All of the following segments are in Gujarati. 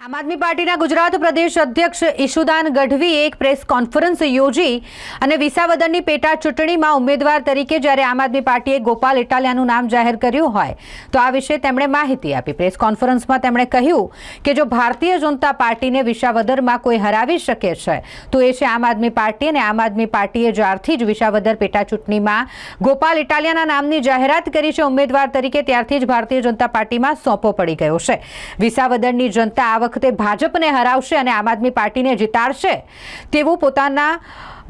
આમ આદમી પાર્ટીના ગુજરાત પ્રદેશ અધ્યક્ષ ઈશુદાન ગઢવીએ એક પ્રેસ કોન્ફરન્સ યોજી અને વિસાવદરની પેટા ચૂંટણીમાં ઉમેદવાર તરીકે જ્યારે આમ આદમી પાર્ટીએ ગોપાલ ઇટાલિયાનું નામ જાહેર કર્યું હોય, તો આ વિશે તેમણે માહિતી આપી. પ્રેસ કોન્ફરન્સમાં તેમણે કહ્યું કે જો ભારતીય જનતા પાર્ટીને વિસાવદરમાં કોઈ હરાવી શકે છે, તો એ છે આમ આદમી પાર્ટી અને આમ આદમી પાર્ટીએ જ્યારથી જ વિસાવદર પેટા ચૂંટણીમાં ગોપાલ ઇટાલિયાના નામની જાહેરાત કરી છે, ઉમેદવાર તરીકે ત્યારથી જ ભારતીય જનતા પાર્ટીમાં સોંપો પડી ગયો છે. વિસાવદરની જનતા આ વખતે ભાજપને હરાવશે અને આમ આદમી પાર્ટીને જીતાડશે તેવું પોતાના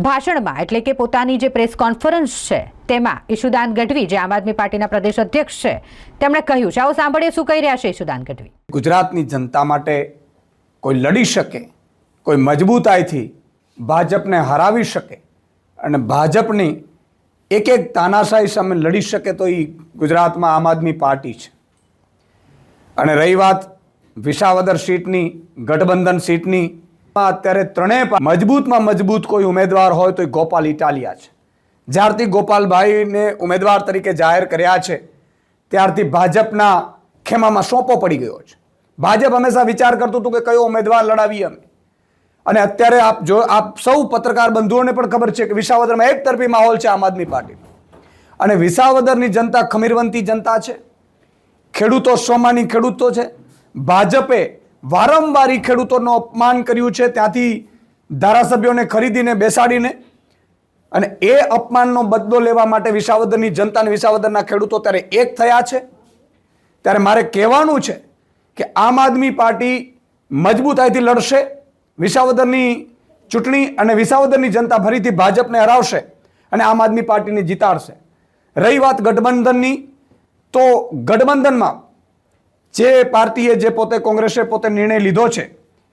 ભાષણમાં, એટલે કે પોતાની જે પ્રેસ કોન્ફરન્સ છે, તેમાં ઈશુદાન ગઢવી, જે આમ આદમી પાર્ટીના પ્રદેશ અધ્યક્ષ છે, તેમણે કહ્યું છે. આવો સાંભળીએ શું કહી રહ્યા છે ઈશુદાન ગઢવી. ગુજરાતની જનતા માટે કોઈ લડી શકે, કોઈ મજબૂતાઈથી ભાજપને હરાવી શકે અને ભાજપની એક એક તાનાશાહી સામે લડી શકે તો એ ગુજરાતમાં આમ આદમી પાર્ટી છે. અને રહી વાત વિસાવદર સીટની, ગઠબંધન સીટની અત્યારે ત્રણેય મજબૂતમાં મજબૂત કોઈ ઉમેદવાર હોય તો એ ગોપાલ ઇટાલિયા છે. જ્યારથી ગોપાલભાઈને ઉમેદવાર તરીકે જાહેર કર્યા છે, ત્યારથી ભાજપના ખેમામાં સોંપો પડી ગયો છે. ભાજપ હંમેશા વિચાર કરતું હતું કે કયો ઉમેદવાર લડાવીએ અમે. અને અત્યારે આપ જો આપ સૌ પત્રકાર બંધુઓને પણ ખબર છે કે વિસાવદરમાં એક તરફી માહોલ છે આમ આદમી પાર્ટી. અને વિસાવદરની જનતા ખમીરવંતી જનતા છે. ખેડૂતો સોમાની ખેડૂતો છે. ભાજપે વારંવાર ખેડૂતોનું અપમાન કર્યું છે. ત્યાંથી ધારાસભ્યોને ખરીદીને બેસાડીને અને એ અપમાનનો બદલો લેવા માટે વિસાવદરની જનતા અને વિસાવદરના ખેડૂતો ત્યારે એક થયા છે. ત્યારે મારે કહેવાનું છે કે આમ આદમી પાર્ટી મજબૂતાઈથી લડશે, વિસાવદરની ચૂંટણી અને વિસાવદરની જનતા ફરીથી ભાજપને હરાવશે અને આમ આદમી પાર્ટીને જીતાડશે. રહી વાત ગઠબંધનની, તો ગઠબંધનમાં જે પાર્ટીએ જે પોતે કોંગ્રેસે પોતે નિર્ણય લીધો છે,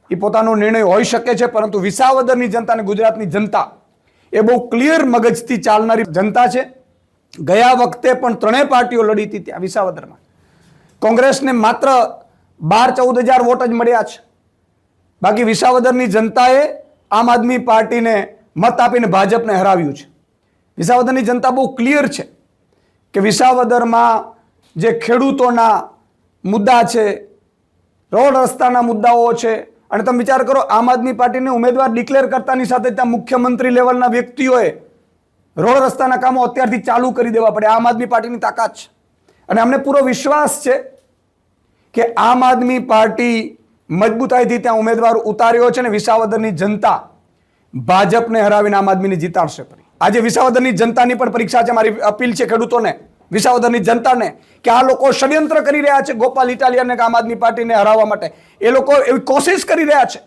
એ પોતાનો નિર્ણય હોઈ શકે છે, પરંતુ વિસાવદરની જનતા અને ગુજરાતની જનતા એ બહુ ક્લિયર મગજથી ચાલનારી જનતા છે. ગયા વખતે પણ ત્રણેય પાર્ટીઓ લડી હતી ત્યાં વિસાવદરમાં. કોંગ્રેસને માત્ર બાર ચૌદ હજાર વોટ જ મળ્યા છે. બાકી વિસાવદરની જનતાએ આમ આદમી પાર્ટીને મત આપીને ભાજપને હરાવ્યું છે. વિસાવદરની જનતા બહુ ક્લિયર છે કે વિસાવદરમાં જે ખેડૂતોના મુદ્દા છે. રોડ રસ્તાના મુદ્દાઓ છે. અને તમે વિચાર કરો, આમ આદમી પાર્ટીને ઉમેદવાર ડિક્લેર કરતાની સાથે ત્યાં મુખ્યમંત્રી લેવલના વ્યક્તિઓએ રોડ રસ્તાના કામો અત્યારથી ચાલુ કરી દેવા પડે. આમ આદમી પાર્ટીની તાકાત છે. અને અમને પૂરો વિશ્વાસ છે કે આમ આદમી પાર્ટી મજબૂતાઈથી ત્યાં ઉમેદવાર ઉતાર્યો છે અને વિસાવદરની જનતા ભાજપને હરાવીને આમ આદમીને જીતાડશે આજે વિસાવદરની જનતાની પણ પરીક્ષા છે. મારી અપીલ છે ખેડૂતોને. વિસાવદરની જનતાને કે આ લોકો ષડયંત્ર કરી રહ્યા છે ગોપાલ ઇટાલિયાને આમ આદમી પાર્ટીને હરાવવા માટે. એ લોકો એવી કોશિશ કરી રહ્યા છે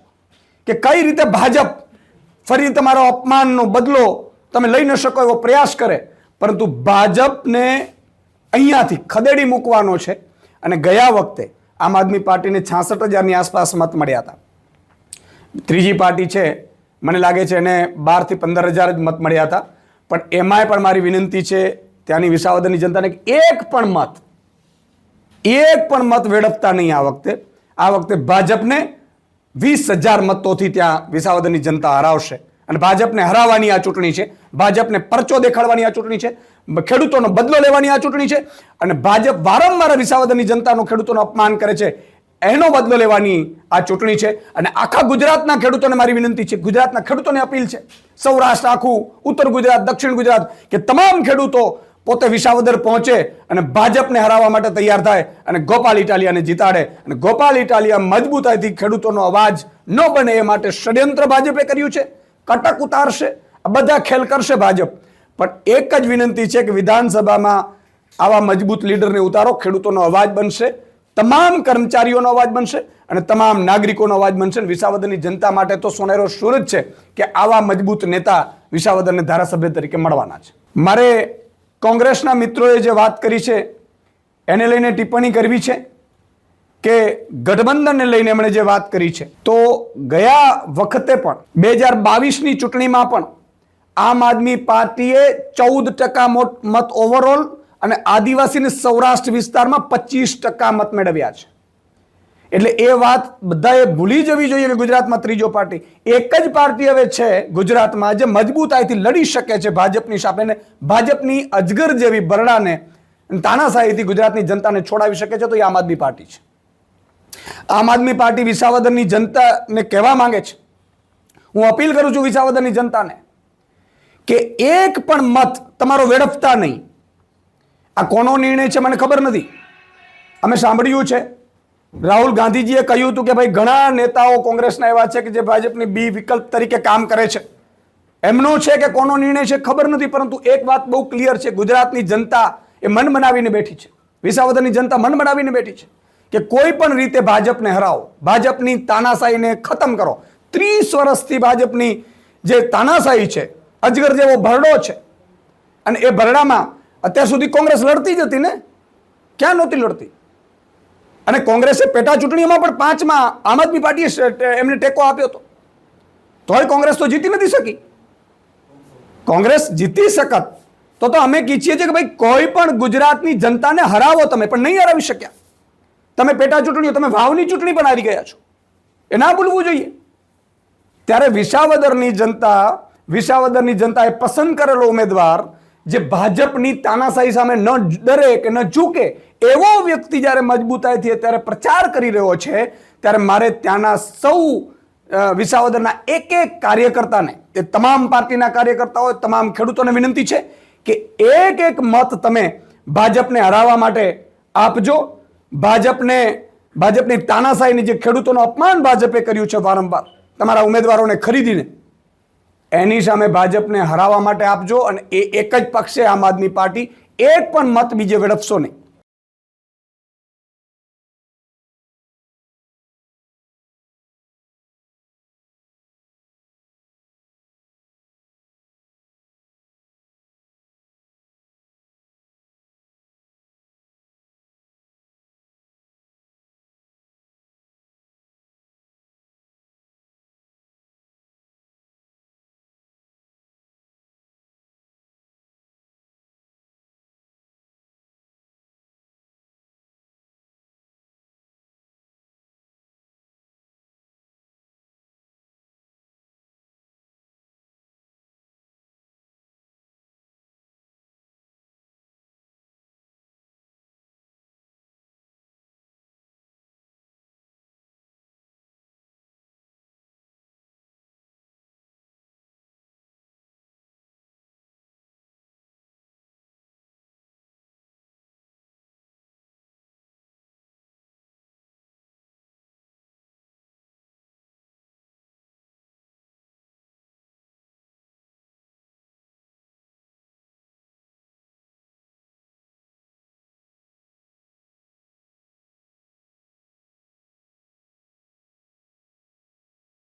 કે કઈ રીતે ભાજપ ફરી તમારો અપમાનનો બદલો તમે લઈ ન શકો એવો પ્રયાસ કરે. પરંતુ ભાજપને અહીંયાથી ખદેડી મૂકવાનો છે અને ગયા વખતે આમ આદમી પાર્ટીને છાસઠ હજારની આસપાસ મત મળ્યા હતા. ત્રીજી પાર્ટી છે, મને લાગે છે એને બારથી પંદર હજાર જ મત મળ્યા હતા. પણ એમાંય પણ મારી વિનંતી છે ત્યાંની વિસાવદરની જનતાને એક પણ મત, એક પણ મત વેડફતા નહીં આ વખતે. આ વખતે ભાજપને વીસ હજાર મતોથી ત્યાં વિસાવદરની જનતા હરાવશે. અને ભાજપને હરાવવાની આ ચૂંટણી છે. ભાજપને પરચો દેખાડવાની આ ચૂંટણી છે. ખેડૂતોનો બદલો લેવાની આ ચૂંટણી છે. અને ભાજપ વારંવાર વિસાવદરની જનતાનો ખેડૂતોનું અપમાન કરે છે. એનો બદલો લેવાની આ ચૂંટણી છે. અને આખા ગુજરાતના ખેડૂતોને મારી વિનંતી છે. ગુજરાતના ખેડૂતોને અપીલ છે. સૌરાષ્ટ્ર આખું, ઉત્તર ગુજરાત, દક્ષિણ ગુજરાત, કે તમામ ખેડૂતો પોતે વિસાવદર પહોંચે અને ભાજપને હરાવવા માટે તૈયાર થાય અને ગોપાલ ઇટાલિયાને જીતાડે. અને ગોપાલ ઇટાલિયા મજબૂતાઈથી ખેડૂતોનો અવાજ ન બને એ માટે ષડયંત્ર ભાજપે કર્યું છે. કટક ઉતારશે. આ બધા ખેલ કરશે ભાજપ. પણ એક જ વિનંતી છે કે વિધાનસભામાં આવા મજબૂત લીડરને ઉતારો. ખેડૂતોનો અવાજ બનશે. તમામ કર્મચારીઓનો અવાજ બનશે અને તમામ નાગરિકોનો અવાજ બનશે. અને વિસાવદરની જનતા માટે તો સોનેરો સૂર છે કે આવા મજબૂત નેતા વિસાવદરને ધારાસભ્ય તરીકે મળવાના છે. મારે કોંગ્રેસના મિત્રોએ જે વાત કરી છે, એને લઈને ટિપ્પણી કરવી છે કે ગઠબંધનને લઈને એમણે જે વાત કરી છે. તો ગયા વખતે પણ, બે હજાર બાવીસની ચૂંટણીમાં પણ આમ આદમી પાર્ટીએ ચૌદ ટકા મત ઓવરઓલ અને આદિવાસીને સૌરાષ્ટ્ર વિસ્તારમાં પચીસ ટકા મત મેળવ્યા છે. એટલે એ વાત બધાએ ભૂલી જવી જોઈએ કે ગુજરાતમાં ત્રીજો પાર્ટી. એક જ પાર્ટી હવે છે ગુજરાતમાં જે મજબૂતાઈથી લડી શકે છે ભાજપની સામે ને ભાજપની અજગર જેવી બરડાને તાનાશાહીથી ગુજરાતની જનતાને છોડાવી શકે છે તો એ આમ આદમી પાર્ટી છે. આમ આદમી પાર્ટી વિસાવદરની જનતાને કહેવા માંગે છે. હું અપીલ કરું છું વિસાવદરની જનતાને કે એક પણ મત તમારો વેડફતા નહીં. આ કોનો નિર્ણય છે મને ખબર નથી. અમે સાંભળ્યું છે. રાહુલ ગાંધીજીએ કહ્યું હતું કે ભાઈ, ઘણા નેતાઓ કોંગ્રેસના એવા છે કે જે ભાજપની બી વિકલ્પ તરીકે કામ કરે છે. એમનો છે કે કોનો નિર્ણય છે ખબર નથી, પરંતુ એક વાત બહુ ક્લિયર છે. ગુજરાતની જનતા એ મન બનાવીને બેઠી છે. વિસાવદરની જનતા મન બનાવીને બેઠી છે કે કોઈ પણ રીતે ભાજપને હરાવો, ભાજપની તાનાશાહીને ખતમ કરો. ત્રીસ વર્ષથી ભાજપની જે તાનાશાહી છે, અજગર જેવો ભરડો છે, અને એ ભરડામાં અત્યાર સુધી કોંગ્રેસ લડતી જ હતી ને? ક્યાં નહોતી લડતી? અને કોંગ્રેસે પેટા ચૂંટણીઓમાં પણ પાંચમાં આમ આદમી પાર્ટીએ એમને ટેકો આપ્યો હતો. તોય કોંગ્રેસ તો જીતી નથી શકી. કોંગ્રેસ જીતી શકત, તો તો અમે ઈચ્છીએ છીએ કે ભાઈ કોઈ પણ ગુજરાતની જનતાને હરાવો તમે, પણ નહીં હરાવી શક્યા. તમે પેટા ચૂંટણીઓ, તમે વાવની ચૂંટણી પણ હારી ગયા છો. એ ના ભૂલવું જોઈએ. ત્યારે વિસાવદરની જનતા, વિસાવદરની જનતાએ પસંદ કરેલો ઉમેદવાર, જે ભાજપની તાનાશાહી સામે ન ડરે કે ન ઝૂકે એવો વ્યક્તિ જ્યારે મજબૂતાઈથી અત્યારે પ્રચાર કરી રહ્યો છે, ત્યારે મારે ત્યાંના સૌ વિસાવદરના એક એક કાર્યકર્તાને, એ તમામ પાર્ટીના કાર્યકર્તાઓ, તમામ ખેડૂતોને વિનંતી છે કે એક એક મત તમે ભાજપને હરાવવા માટે આપજો. ભાજપને, ભાજપની તાનાશાહીની જે ખેડૂતોનું અપમાન ભાજપે કર્યું છે વારંવાર, તમારા ઉમેદવારોને ખરીદીને, એની સામે ભાજપને હરાવવા માટે આપજો અને એ એક જ પક્ષે આમ આદમી પાર્ટી, એક પણ મત બીજે વેડફશો નહીં.